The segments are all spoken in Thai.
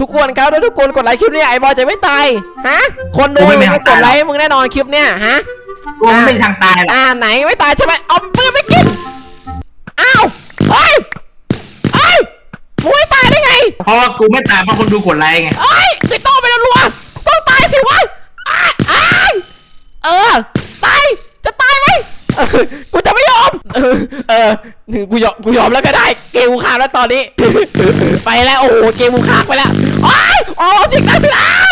ทุกคนครับถ้าทุกคนกดไลค์คลิปนี้ไอ้บอยจะไม่ตายฮะ คนดูไม่กดไลค์ให้มึงแน่นอนคลิปเนี้ยฮะกูไม่มีทางตายหรอกอ่าไหนไม่ตายใช่ไหมเอาปืนไม่กินอ้าวเฮ้ยเฮ้ยมึงไม่ตายได้ไงเพราะว่ากูไม่ตายเพราะคนดูกดไลค์ไงเอ้ยคือต้องไปรัวๆต้องตายสิวะอ้ายอ้ายเออตายจะตายไหมเออกูจะไม่ยอมเออเออกูยอมกูยอมแล้วก็ได้ เกมกูค้างแล้วตอนนี้ ไปแล้วโอ้โหเกมกูค้างไปแล้วโอ้ยโอ้เสิงนั้นไปแล้ว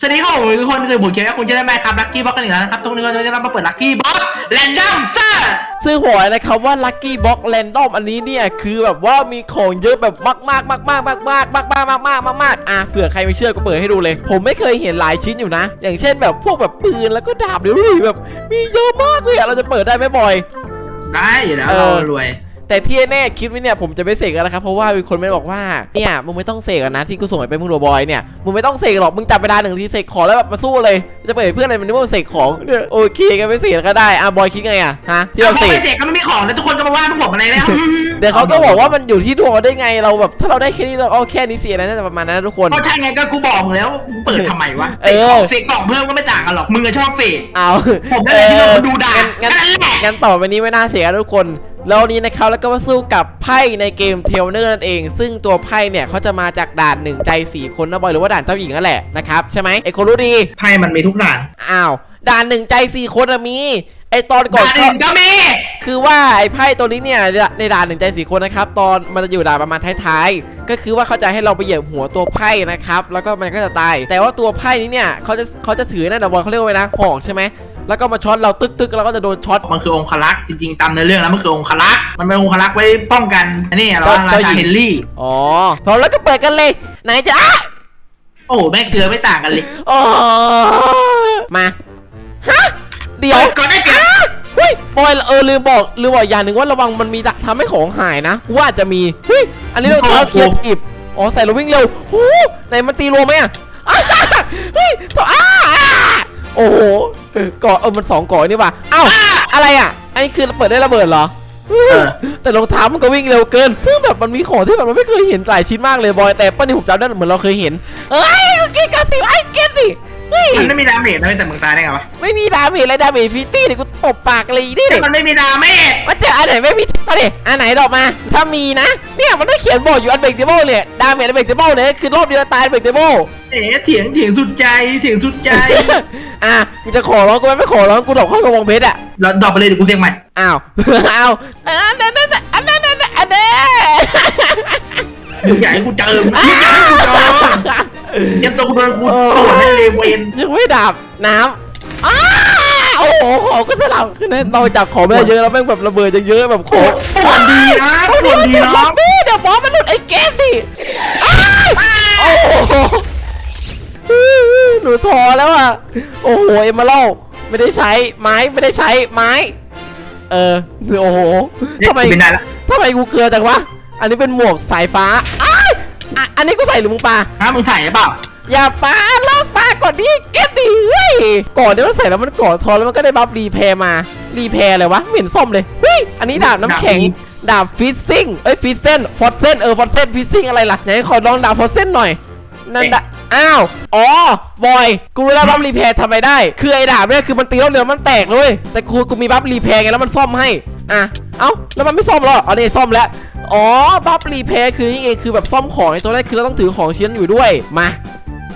สวัสดีครับผมทุกคนคือผมเขียนว่าคุณจะได้ไหมครับลัคกี้บ็อกกันอีกแล้วนะครับทุกคนก็จะได้รับมาเปิดลัคกี้บ็อกแรนดอมเซอร์ซึ่งหัวนะครับว่า Lucky Box Random อันนี้เนี่ย คือแบบว่ามีของเยอะแบบมากมากมากมากมากมากมากมากมากมากมากมากอะเผื่อใครไม่เชื่อก็เปิดให้ดูเลย ผมไม่เคยเห็นหลายชิ้นอยู่นะ อย่างเช่นแบบพวกแบบปืนแล้วก็ดาบเดี๋ยวดูดิแบบ มีเยอะมากเลยอะเราจะเปิดได้ไหมบอย ได้อยู่แล้วเออเรารวย แต่ที่แน่ๆคลิปนี้เนี่ยผมจะไม่เสกแล้วนะครับเพราะว่ามีคนไม่บอกว่าเนี่ยมึงไม่ต้องเสกอะนะที่กูส่งไปเป็นมึงโรบอยเนี่ยมึงไม่ต้องเสกหรอกมึงจับเวลาหนึ่งทีเสกของแล้วแบบมาสู้เลย จะเปิดให้เพื่อนอะไรมันนึกว่าเสกของเนี่ยโอเคกันไม่เสกก็ได้อะบอยคิดไงอะฮะที่เราเราพอเสไปกเสกก็ไม่มีของแล้วทุกคนก็มาว่าพวกผมอะไรแล้วเดี๋ยวเขาก็บอกว่ามันอยู่ที่ดวงเราได้ไงเราแบบถ้าเราได้แค่นี้เราเอาแค่นี้สิอะไรน่าจะประมาณนั้นนะทุกคนก็ใช่ไงก็กูบอกมึงแล้วกูเปิดทำไมวะเอเสกอของเสกกล่องเพิ่มก็ไม่ต่างกันหรอกมึงอะชอบเสกเอาผมนั่นแหละที่โดนคนดูด่างั้นแค่นั้นแหละงั้นต่อไปนี้ไม่น่าเสียนะทุกคน แล้ววันนี้นะครับแล้วก็มาสู้กับไพ่ในเกมเทลเนอร์นั่นเอง ซึ่งตัวไพ่เนี่ยเขาจะมาจากด่านหนึ่งใจสี่คนนะบอยหรือว่าด่านเจ้าหญิงนั่นแหละนะครับใช่ไหมไอ้คนรู้ดีไพ่มันมีทุกด่านอ้าวด่านหนึ่งใจสี่คนอะมีไอตอนก่อนด่านก็อื่นก็มีคือว่าไอไพ่ตัวนี้เนี่ยในด่านหนึ่งใจสี่คนนะครับตอนมันจะอยู่ด่านประมาณท้ายๆก็คือว่าเขาจะให้เราไปเหยียบหัวตัวไพ่นะครับแล้วก็มันก็จะตาย แต่ว่าตัวไพ่นี้เนี่ยเขาจะเขาจะถือนั่นนะบอลเขาเรียกว่าไงนะหอกใช่ไหม แล้วก็มาช็อตเราตึกๆแล้วก็จะโดนช็อต มันคือองคลักษ์จริงๆตามในอเรื่องแล้วมันคือองคลักษ์มันเป็นองคลักษ์ไว้ป้องกันอันนี้เราว่าราเจ้าหญิชางเฮนรี่อ๋อพร้อมแล้วก็เปิดกันเลย ไหนจะอะโอ้โหแม่งเกลือไม่ต่างกันเลยอ๋อมาฮะเดี๋ยวเปิดก่อนได้เกลืออะเฮ้ยบอยเออลืมบอกลืมบอกอย่างหนึ่งว่าระวังมันมีทำให้ของหายนะว่าอาจจะมีเฮ้ยอันนี้เราเท้าเคลียร์ทีบอ๋อใส่เราวิ่งเร็วโอ้ไหนมันตีรัวไหมอะอะเฮ้ยต่ออ้าอ่าโอ้โห เกาะเออมันสองเกาะนี่ว่ะเอ้าอะไรอะอันนี้คือเปิดได้ระเบิดเหรอเออแต่รองเท้ามันก็วิ่งเร็วเกินซึ่งแบบมันมีของที่แบบเราไม่เคยเห็นหลายชิ้นมากเลยบอยแต่ป้านี่ผมจำได้เหมือนเราเคยเห็นเอ้ยเกนกันสิไอ้เกนสิ เฮ้ยมันไม่มีดาเมจนะแต่มึงตายได้ไงวะไม่มีดาเมจอะไรดาเมจฟิตตี้เนี่ยกูตบปากเลยนี่แต่เนี่ยมันไม่มีดาเมจมันเจออันไหนไม่มีมาดิอันไหนดอกมา ถ้ามีนะ เนี่ยมันต้องเขียนบอกอยู่อันเบรกเดเบิลเนี่ยดาเมจอันเบรกเดเบิลเนี่ยคือรอบเดียวตายเบรกเดเบิลเอ๋เถียงเถียงสุดใจเถียงสุดใจ อะกูจะขอร้องกูไม่ขอร้องกูดอกเข้ากระบองเพชรอะเราดรอปไปเลยเดี๋ยวกูเสียงใหม่อ้าวอ้าวอันนั้นอันนั้นอันนั้นอันนั้นอันนั้นมึงอยากให้กูเจอมึงอยากให้กูเจอ เตรียมตัวกูโดนกูตรวจให้เลยเวนยังไม่ดับน้ำอ้าโอ้โหของก็สลับขึ้นนะเราจับของไม่ได้เยอะแล้วแม่งแบบระเบิดเยอะๆแบบของปวดดีนะปวดดีนะนี่เดี๋ยวบอสมันหลุดไอ้เกมดิอ้าวโอ้โหหนูทอแล้วอะโอ้โหเอ็มมาเล่าไม่ได้ใช้ไม้ไม่ได้ใช้ไม้ เออโอ้โหทำไมเป็นได้ละทำไมกูเกลือจังวะอันนี้เป็นหมวกสายฟ้า อ้ายอะอันนี้กูใส่หรือมึงปาฮะมึงใส่หรือเปล่าอย่าปาลอกปาก่อนดิเก็ตดิเฮ้ยก่อนเดี๋ยวมันใส่แล้วมันก่อทอนแล้วมันก็ได้บัฟรีแพร์มารีแพร์อะไรวะไม่เห็นซ่อมเลยเฮ้ยอันนี้ดาบน้ำแข็งดาบฟิซซิ่งเอ้ยฟิซเซนฟอสเซนเออฟอสเซนฟิซซิ่งอะไรล่ะไหนขอลองดาบฟอสเซนหน่อยนั่นดาอ้าว อ๋อ บอย กูรู้แล้วบัฟรีแพร์ทำไมได้ คือไอ้ดาบเนี่ยคือมันตีรอบเดียวมันแตกเลย แต่กูกูมีบัฟรีแพร์ไงแล้วมันซ่อมให้ อะ เอ้า แล้วมันไม่ซ่อมหรอ อ๋อนี่ซ่อมแล้ว อ๋อ บัฟรีแพร์คือนี่เองคือแบบซ่อมของไอ้ตัวแรกคือเราต้องถือของชิ้นนั้นอยู่ด้วย มา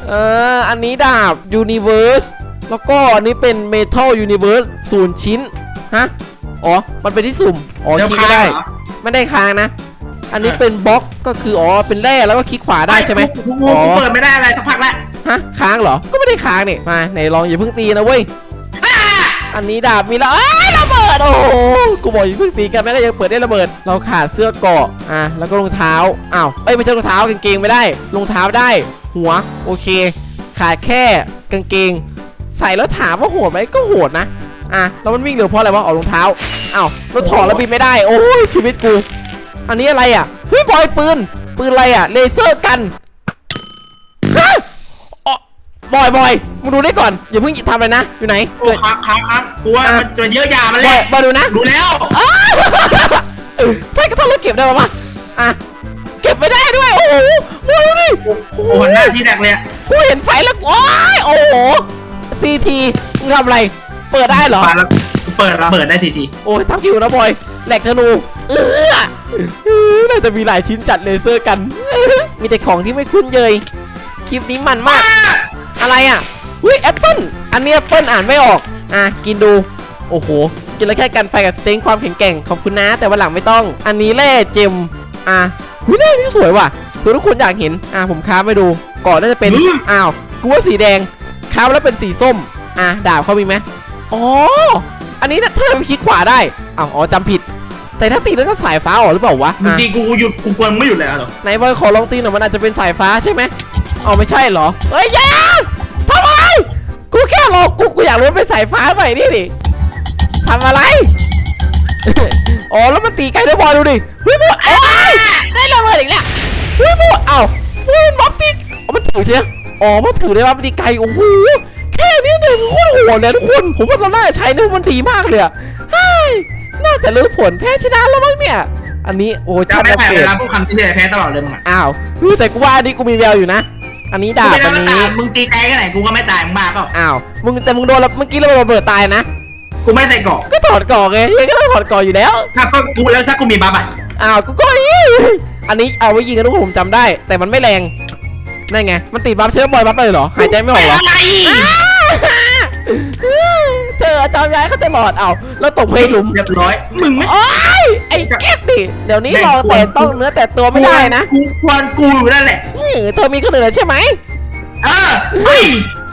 เออ อันนี้ดาบ Universe แล้วก็อันนี้เป็น Metal Universe ศูนย์ชิ้น ฮะ อ๋อ มันเป็นที่สุ่ม อ๋อเดี๋ยวคลิกไม่ได้ค้างเหรอไม่ได้ค้างนะ อันนี้อะเป็นบล็อกก็คืออ๋อ เป็นแร่แล้วก็คลิกขวาได้ใช่ไหมกูกูอ๋อกูเปิดไม่ได้อะไรสักพักแล้วฮะ ค้างเหรอ ก็ไม่ได้ค้างนี่ มาไหนลองอย่าเพิ่งตีนะเว้ย อันนี้ดาบมีแล้วเอ้ยระเบิดโอ้โหกูบอกอย่าเพิ่งตีกันแม่ก็ยังเปิดได้ระเบิด เราขาดเสื้อเกาะอะแล้วก็รองเท้าอ้าวเอ้ยไม่ใช่รองเท้ากางเกงไม่ได้รองเท้าได้ หัวโอเค ขาดแค่กางเกง ใส่แล้วถามว่าโหดไหมก็โหดนะอะแล้วมันวิ่งเร็วเพราะอะไรวะออกรองเท้าอ้าวแล้วถอดแล้วบินไม่ได้ โอ้ยชีวิตกู อันนี้อะไรอะเฮ้ยบอยปืนปืนอะไรอะเลเซอร์กัน บอยบอยมึงดูได้ก่อนอย่าเพิ่งทำเลยนะ อยู่ไหน โอ้ครับครับครับกูว่าอะ มันเยอะยามันบเลอยยบอยดูนะดูแล้วอ้าวเออใช่ก็ต้องเราเก็บได้ปะวะอะเก็บไม่ได้ด้วยโอ้โหดูดิโอ้โหหน้าที่แรกเลยอะกูเห็นไฟแล้วโอ้ยโอ้โหซีทีมึงทำอะไร เปิดได้เหรอ มาแล้วเปิดแล้วเปิดได้ทีทีโอ้ยทับคิวนะบอย แหลกธนู เออเออน่าจะมีหลายชิ้นจัดเลเซอร์กัน มีแต่ของที่ไม่คุ้นเคยคลิปนี้มันมาก อะไรอะอุ้ยแอปเปิ้ลอันนี้แอปเปิ้ลอ่านไม่ออก อะ กินดู โอ้โห กินแล้วแค่กันไฟกับสเต็งความแข็งแกร่ง ขอบคุณนะ แต่วันหลังไม่ต้อง อันนี้แร่เจม อะหุ้ยแร่นี่สวยว่ะเพื่อทุกคนอยากเห็น อะ ผมค้าไปดู ก่อนน่าจะเป็น อ้าวกูว่าสีแดงค้าแล้วเป็นสีส้ม อะ ดาบเขามีไหมอ๋อ อันนี้นะถ้าเราไปคลิกขวาได้อ้าวอ๋อจำผิด แต่ถ้าตีแล้วก็สายฟ้าออกหรือเปล่าวะมึงอะตีกูหยุดกูกวนไม่หยุดเลยอะเหรอไหนบอยขอลองตีหน่อยมันอาจจะเป็นสายฟ้าใช่ไหมอ๋อไม่ใช่เหรอเฮ้ยอยาทำอะไร กูแค่ลอกูกูอยากรู้ว่าเป็นสายฟ้าไหม่นี่ดิทำอะไร อ๋อแล้วมันตีไกลด้วยบอลดูดิเฮ้ยบอลโอ้ยได้ระเบิดอีกแล้วเฮ้ยบอลเอ้าเฮ้ยมันบล็อกตีอ๋อมันถือใช่ไหมอ๋อมันถือได้ว่ามันตีไกลโอ้โหแค่นี้หนึ่งโคตรโหดเลยทุกคนผมว่าเราน่าจะใช้นี่มันดีมากเลยอะเฮ้ยน่าจะรู้ผลแพ้ชนะแล้วมั้งเนี่ย อันนี้โอ้จะชัดไม่แพ้เบิเวลาพูดคำที่เลยแพ้ตลอดเลยมึงอะอ้าวเฮ้ยแต่กูว่าอันนี้กูมีแววอยู่นะ อันนี้กูดาบไม่ได้อันมานี้ตามมึงตีไกลแค่ไหนกูก็ไม่ตายมึงบ้าเปล่าอ้าว มึงแต่มึงโดนแล้วเมื่อกี้เราระเบิดตายนะ กูไม่ใส่เกราะก็ถอดก่อไงยังก็ต้องถอดก่ออยู่แล้วถ้าก็กูแล้วถ้ากูมีบัฟอะอ้าว กูก็อีอันนี้เอาไว้ยิงกันทุกคนผมจำได้ แต่มันไม่แรง นั่นไง มันติดบัฟเชื้อบอยบัฟเลยเหรอ หายใจไม่ออกเหรออะไรเธอจำย้ายเขาตลอด เอาแล้วตกเพลงหลุม เรียบร้อย มึงไม่โอ้ย ไอ้แก๊ปดิเดี๋ยวนี้เราแต่ต้องเนื้อแต่ตัวไม่ได้นะกูควรกูอยู่นั่นแหละนี่เธอมีคนอื่นแล้วใช่ไหมเออเฮ้ย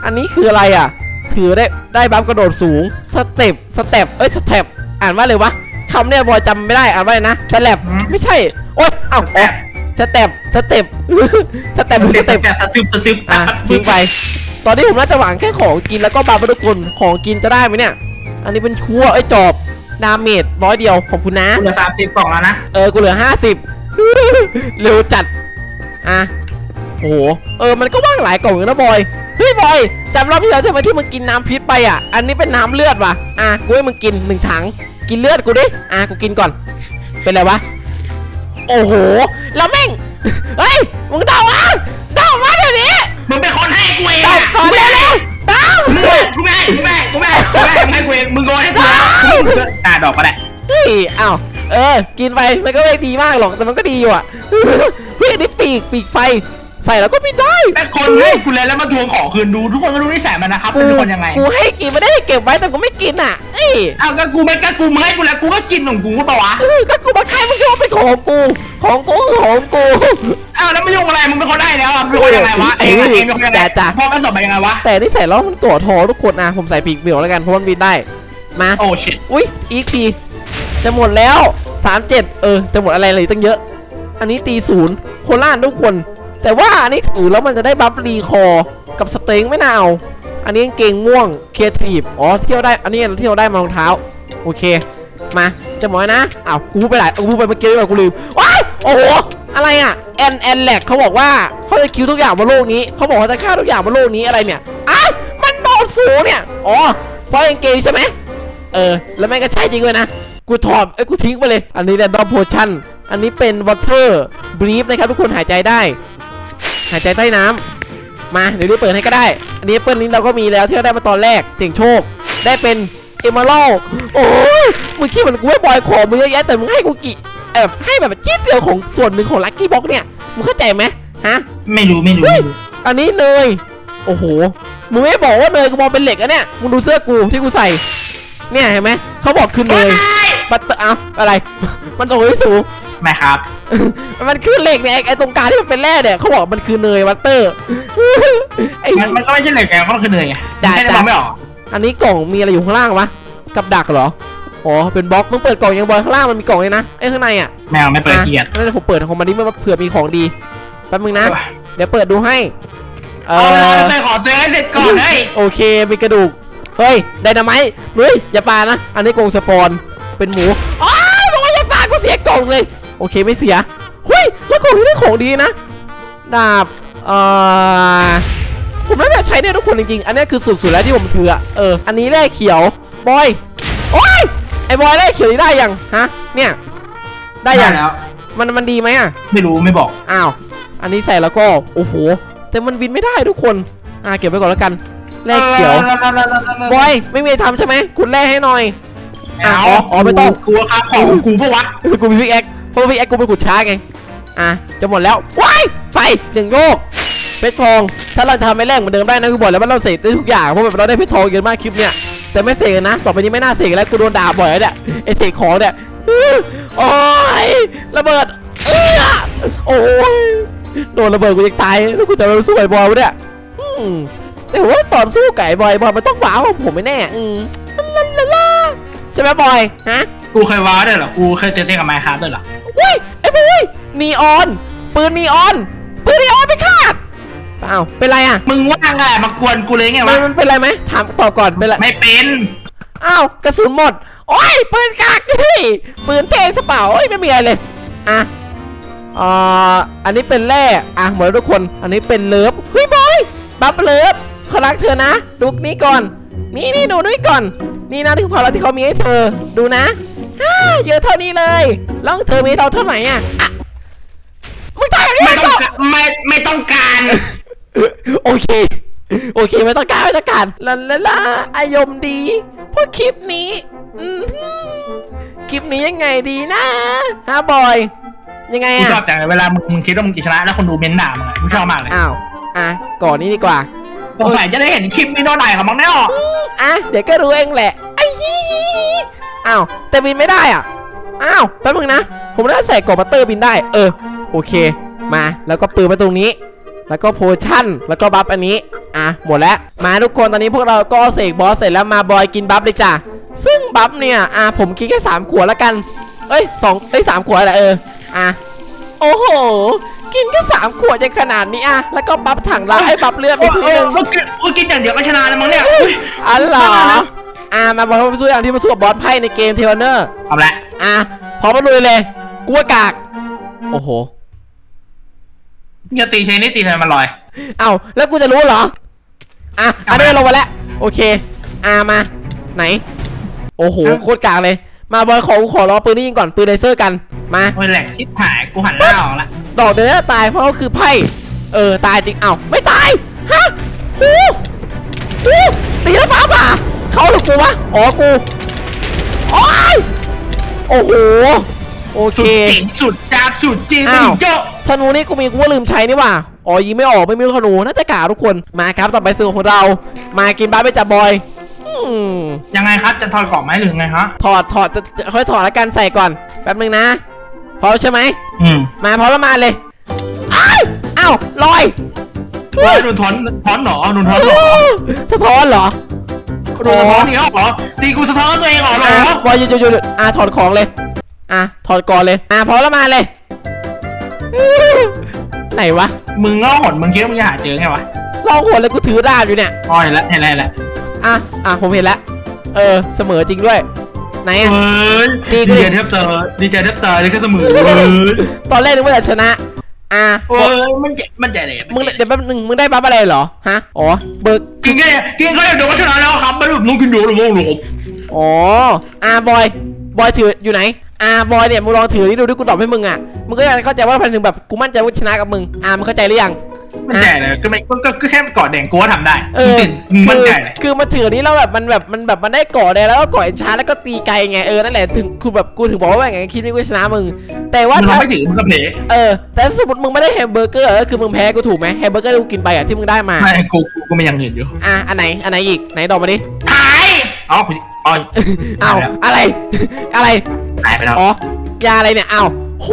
อันนี้คืออะไรอะ ถือได้ได้บัฟกระโดดสูงสเต็ปสเต็ปเอ้ยสเต็ปอ่านว่าอะไรวะคำเนี่ยบอยจำไม่ได้อ่านว่าอะไรนะสแลบไม่ใช่โอ๊ยอ้าวอ๋อสเต็ปสเต็ปสเต็ปหรือเจ็สบเต็ปเจ็บสะทึบสะทึบอะทิ้งไป ตอนนี้ผมน่าจะหวังแค่ของกินแล้วก็บาร์บีคิวของกินจะได้ไหมเนี่ย อันนี้เป็นคั่วไอ้ยจอบ ดาเมจร้อยเดียวขอบคุณนะ เหลือสามสิบกล่องแล้วนะเออ กูเหลือห้าสิบ เร็วจัด อะ โอ้โห เออ มันก็ว่างหลายกล่องอยู่นะบอย เฮ้ยบอยจำรอบที่แล้วใช่ไหมที่มึงกินน้ำพิษไปอะ อันนี้เป็นน้ำเลือดว่ะ อะ กูให้มึงกินหนึ่งถัง กินเลือดกูดิ อะ กูกินก่อน เป็นไรวะ โอ้โห แล้วแม่ง เฮ้ย มึงเดาอะเดามาเดี๋ยวนี้มึงเป็นคนให้กูเองเดาอะก่อนเร็วๆ มึงกูไม่กูไม่กูไม่กูไม่ไม่กูเองมึงโกนให้กูแล้วอ่าดอกก็ได้เฮ้ยอ้าวเออ กินไปมันก็ไม่ดีมากหรอกแต่มันก็ดีอยู่อะเฮ้ยอันนี่ปีกปีกไฟ ใส่แล้วก็บินได้แต่คนให้กูเลยแล้วมาทวงของคืนดูทุกคนก็รู้นิสัยมันนะครับเป็นคนยังไงกูให้กินไม่ได้ให้เก็บไว้แต่กูไม่กินอะเอ้ยอ้าวก็กูไม่ก็กูมึงให้กูแล้วกูก็กินของกูก็ปะวะเออก็กูมาขายมึงคิดว่าเป็นของกู ของกูคือของกูอ้าวแล้วไม่ยุ่งอะไรมึงเป็นคนได้แล้วอะเป็นคนยังไงวะเองอะเองเป็นคนยังไงจ้ะจ้ะพ่อแม่สอบมายังไงวะแต่นี่ใส่แล้วมันตัวทอทุกคนนะผมใส่ปีกเบี่ยวแล้วกันเพราะมันบินได้มาโอ้ชิตอุ้ยอีกทีจะหมดแล้ว 37 เออ จะหมดอะไรเลยตั้งเยอะ อันนี้ตีศูนย์โคล่านทุกคน แต่ว่าอันนี้ถือแล้วมันจะได้บัฟรีคอร์กับสเต็งไม่น่าเอาอันนี้เกงม่วงเคทีฟอ๋อเที่ยวได้อันนี้เที่ยวได้มารองเท้า โอเค มาจะหมอยนะอ้าวกูพูดไปหลายกูไปเมื่อกี้ว่ากูลืมว้ายโอ้โหอะไรอะแอนแอนแลกเขาบอกว่าเขาจะคิวทุกอย่างบนโลกนี้เขาบอกว่าจะฆ่าทุกอย่างบนโลกนี้อะไรเนี่ยอ้าวมันโดนสูงเนี่ยอ๋อเพราะกางเกงใช่ไหมเออ แล้วแม่งก็ใช่จริงเลยนะ กูถอดเอ้กูทิ้งไปเลย อันนี้แรนดอมโพชั่น อันนี้เป็นวอเตอร์บรีฟนะครับ ทุกคนหายใจได้ หายใจใต้น้ำมาเดี๋ยวดูเปิดให้ก็ได้ อันนี้เปิดลิ้นเราก็มีแล้วที่เราได้มาตอนแรกเจ๋งโชค ได้เป็นเอม r ร d โอ้ยมึงคิดเหมือนกูให้บอยขอมึงเยอะแยะแต่มึงให้กูกี่เออให้แบบจิ๊ดเดียวของส่วนหนึ่งของลัคกี้บ็อกเนี่ยมึงเข้าใจไหมฮะไม่รู้ไม่รู้ไม่รู้อันนี้เนยโอ้โหมึงไม่บอกว่าเนยกูมองเป็นเหล็กอะเนี่ยมึงดูเสื้อกูที่กูใส่ เนี่ยเห็นไหมเขาบอกคือเนยบัตเตอร์เอาอะไร มันตรงที่สูง ไม่ครับ มันคือเหล็กเนี่ยไอ้ไอ้ตรงกลางที่มันเป็นแร่เนี่ยเขาบอกมันคือเนยบัตเตอร์ ไอ้ มันมันก็ไม่ใช่เหล็กไงก็คือเหนื่อยไงจ้ะแค่ได้จ้ะมองไม่ออกอันนี้กล่องมีอะไรอยู่ข้างล่างวะกับดักเหรอ อ๋อ เป็นบล็อกมึงเปิดกล่องยังบอยข้างล่างมันมีกล่องเลยนะไอ้ข้างในอะแมวไม่เปิดเกียรติอะนั่นผมเปิดของมันนี้มันเผื่อมีของดีแป๊บนึงนะ เดี๋ยวเปิดดูให้ เอเอาเวลาอ ไปขอเจอให้เสร็จก่อนเฮ้ยโอเคมีกระดูก เฮ้ย ไดนาไมต์เฮ้ยอย่าปานะ อันนี้กรงสปอน เป็นหมู อ้าวบอกว่าอย่าปากูเสียกล่องเลย โอเคไม่เสียเฮ้ยแล้วกล่องนี้ได้ของดีนะดาบเอ่อผมน่าจะใช้ได้ทุกคนจริงๆ อันนี้คือสุดๆแล้วที่ผมถืออะเออ อันนี้แร่เขียว บอย โอ้ย ไอ้บอยแร่เขียวนี่ได้ยัง ฮะ เนี่ย ได้ยังแล้วมันมันดีไหมอะไม่รู้ไม่บอก อ้าว อันนี้ใส่แล้วก็ โอ้โห แต่มันวินไม่ได้ทุกคน อ่าเก็บไว้ก่อนแล้วกันแลกเขียว บอย ไม่มีอะไรทำใช่ไหมคุณแลกให้หน่อยอะอ๋ออ๋อไม่ต้องกูครับของกูปะวะกูมีพิกแอค เพราะว่าพิกแอคกูเป็นขุดช้าไง อะ จะหมดแล้ว ว้าย ไฟเสียงโยกเพชรทอง ถ้าเราทำไม่แรงเหมือนเดิมได้นะกูบอกแล้วว่าเราเสกได้ทุกอย่าง เพราะแบบเราได้เพชรทองเยอะมากคลิปเนี่ยแต่ไม่เสกนะ ต่อไปนี้ไม่น่าเสกแล้ว กูโดนด่าบ่อยแล้วเนี่ย ไอเสกของเนี่ยอ๋อโอ้ยระเบิดเออโอ้ยโดนระเบิดกูยังตาย แล้วกูจะไปสู้ไอ้บอยวะเนี่ยแต่ว่าตอนสู้ไก่บอยบอยมันต้องว้าวของผมไม่แน่ อืมลาลาลาใช่ไหมบอย ฮะ กูเคยว้าวด้วยเหรอ กูเคยเจอเต้นกับไมค์ครับด้วยเหรอ อุ้ยไอ้ปุ้ยนีออน ปืนนีออน ปืนนีออนไม่ขาดเปล่าเป็นไรอะมึงว่างไงมากวนกูเลยไงมัวะนมันเป็นไรไหมถามตอบก่อนเป็นไรไม่เป็นอ้าวกระสุนหมด โอ้ยปืนกากเฮ้ยปืนเทงสเปล่าโอ้ยไม่มีอะไรเลยอะอ่าอันนี้เป็นแร่อะหมดแล้วทุกคน อันนี้เป็นเลิฟเฮ้ยบอยบัฟเลิฟเขารักเธอนะ ดูนี่ก่อน นี่นี่ดูนี่ก่อน นี่นะที่ความรักที่เขามีให้เธอดูนะฮ่า เยอะเท่านี้เลยแล้วเธอมีเท่าเท่าไหร่อะอะมึงตายแบบนี้ไม่ไม่ต้ต้อองงการไม่ไม่ต้องการ โอเค โอเคไม่ต้องการไม่ต้องการลาลาลาอายมณ์ดีเพราะคลิปนี้อืมคลิปนี้ยังไงดีนะฮะบอย ยังไงกูอะชอบจังเลยเวลามึงมึงคิดว่ามึงจะชนะแล้วคนดูเม้นด่ามึงอะกูชอบมากเลยอ้าวอะก่อนนี้ดีกว่า สงสัยจะได้เห็นคลิปนี้โน่นไหนของมึงแน่หรอ อะเดี๋ยวก็รู้เองแหละไอ้ฮี อ้าวแต่บินไม่ได้อะอ้าวแป๊บนึงนะ ผมน่าใส่กรอบบัตเตอร์บินได้ เออ โอเค มาแล้วก็ปืนมาตรงนี้ แล้วก็โพชั่นแล้วก็บัฟอันนี้ อะ หมดแล้ว มาทุกคนตอนนี้พวกเราก็เสกบอสเสร็จแล้วมาบอยกินบัฟเลยจ้ะ ซึ่งบัฟเนี่ย อะ ผมกินแค่สามขวดแล้วกัน เอ้ยสองเอ้ยสามขวดแหละเออ อะ โอ้โห กินแค่สามขวดยังขนาดนี้อะ แล้วก็บัฟถังเราให้บัฟเลือดไปโอ้ทีโหนึงก็กินก็กินอย่างเดียวก็ชนะแล้วมั้งเนี่ยอุ๊ยอ๋อเหรอ มานะอะมาบอลมาสู้อย่างที่มาสู้กับบอสไพ่ในเกมเทเลเนอร์เอาละอะพร้อมมาลุยเลยกลัวกาก โอ้โหมึงจะตีเชนนี่ตีทำไมมันลอย เอ้าแล้วกูจะรู้เหรอ อะอันนี้ลงมาแล้ว โอเค อะมา ไหน โอ้โหโคตรกากเลย มาบอยขอขอรอปืนนี่ยิงก่อนปืนเลเซอร์กันมาโอ้ยแหลกชิบหายกูหันหน้าออกละดอกเดียวน่าตายเพราะเขาคือไพ่เออตายจริงเอ้าไม่ตายฮะหูหูตีแล้วฟ้าผ่า เขาหรือกูวะอ๋อกูโอ้ยโอ้โหโอเคสุดเจ๋งสุดจ้าบสุดจริงอ้าวโจ๊ะธนูนี่กูมีกูว่าลืมใช้นี่หว่าอ๋อยิงไม่ออกไม่มีลูกธนูน่าจะกาทุกคนมาครับต่อไปซื้อของเรา มากินบ้าไปจับบอยอืมยังไงครับจะถอดกล่องไหมหรือไงฮะถอดถอดจะจะค่อยถอดแล้วกันใส่ก่อนแป๊บนึงนะพร้อมใช่ไหม อืมมาพร้อมแล้วมาเลยอ้าวอ้าวลอย ว่าโดนถอนถอนหนอโดนถอนหนอสะท้อนเหรอ โดนถอนนี่เหรอตีกูสะท้อนตัวเองเหรอเหรอะอบอยหยุดหยุดหยุดอะถอดของเลย อะถอดก่อนเลย อะพร้อมแล้วมาเลย ไหนวะ มึงง้อหนมึงคิดว่ามึงจะหาเจอไงวะลองหัวเลยกูถือดาบอยู่เนี่ย อ๋อเห็นแล้วเห็นแล้วเห็นแล้วอะ อะ ผมเห็นแล้ว เออ เสมอจริงด้วย ไหนอะ เฮ้ยดีดีก็ดีใจแทบเตอดีใจแทบเตอเลยแค่เสมอเฮ้ยตอนแรกนึกว่าจะชนะ อะโอ้ยมันเจ็บมันใจเลยมึงเดี๋ยวแป๊บนึงมึงได้บัฟอะไรเหรอฮะอ๋อเบิร์กกินแค่กินแค่เดี๋ยวก็ชนะแล้วครับไม่รู้มึงกินเดี๋ยวหรือมึงหรือผมอ๋ออะบอยบอยถืออยู่ไหนอะบอยเนี่ยมึงลองถือนี่ดูดิกูตอบให้มึงอะมึงก็จะเข้าใจว่าพันถึงแบบกูมั่นใจว่าชนะกับมึงอะมึงเข้าใจหรือยัง มันใจเลยก็ไม่ก็ก็แค่กอดแดงกูว่าทำได้เออจริงมึงมั่นคือใจเลยคือมันถือนี้แล้วแบบมันแบบมันแบบมันได้เกาะแดงแล้วก็เกาะเอ็นชาร์แล้วก็ตีไกลไงเออนั่นแหละถึงคือแบบกูถึงบอกว่าไงคิดนี่กูชนะมึง แต่ว่ามึงถ้าไม่ถือมึงก็เพลเออแต่ถ้าสมมติมึงไม่ได้แฮมเบอร์เกอร์ก็คือมึงแพ้กูถูกไหมแฮมเบอร์เกอร์ที่กูกินไปอะที่มึงได้มาไม่กูกูกูไม่ยังเห็นอยู่อะอันไหนอันไหนอีกไหนดอกมาดิหายอ๋อคุณอ๋ออ้าวอะไรอะไรหายไปแล้วอ๋อ ยาอะไรเนี่ยอ้าวโห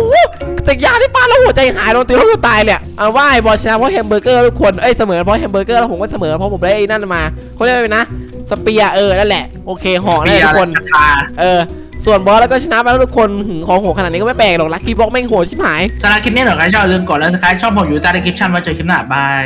แต่ยาที่ปาแล้วหัวใจหายโดนตีแล้วกูตายเลยเอาว่าไอ้บอลชนะเพราะแฮมเบอร์เกอร์ทุกคนเอ้ยเสมอเพราะแฮมเบอร์เกอร์แล้วผมก็เสมอเพราะผมได้ไอ้นั่นมาเขาเรียกว่าไงนะสเปียร์เออนั่นแหละโอเคห่อนั่นแหละทุกคนคาเออส่วนบอสแล้วก็ชนะมาแล้วทุกคนหึงของโหดขนาดนี้ก็ไม่แปลกหรอกลักกี้บล็อกแม่งโหดชิบหายสำหรับคลิปนี้หน่อยใครชอบอย่าลืมกดแล้วสไครต์ชอบผมอยู่ใต้ดีคริปชั่นไว้เจอคลิปหน้าบาย